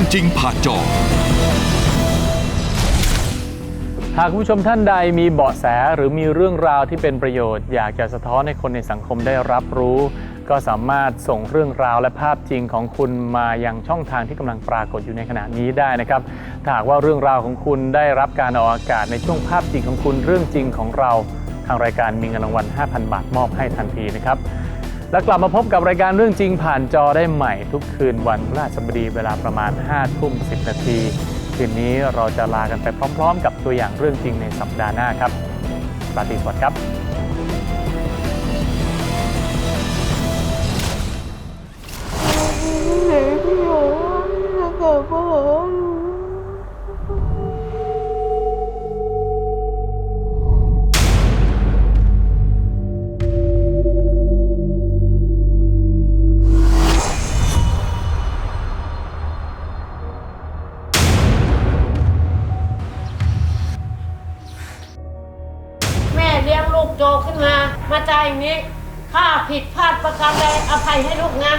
จริงผ่านจอ หากคุณผู้ชมท่านใดมีเบาะแสหรือมีเรื่องราวที่เป็นประโยชน์ อยากจะสะท้อนให้คนในสังคมได้รับรู้ ก็สามารถส่งเรื่องราวและภาพจริงของคุณมายังช่องทางที่กำลังปรากฏอยู่ในขณะนี้ได้นะครับถ้าหากว่าเรื่องราวของคุณได้รับการออกอากาศในช่วงภาพจริงของคุณเรื่องจริงของเรา ทางรายการมีเงินรางวัล 5,000 บาทมอบให้ทันทีนะครับ และกลับมาพบกับรายการเรื่องจริงผ่านจอได้ใหม่ทุกคืนวันพฤหัสบดีเวลาประมาณ5ทุ่ม10 นาที คืนนี้เราจะลากันไปพร้อม ๆ กับตัวอย่างเรื่องจริงในสัปดาห์หน้าครับราตรีสวัสดิ์ครับ โตขึ้นมา มาใจอย่างนี้ข้าผิดพลาดประการใดอภัยให้ลูกนะ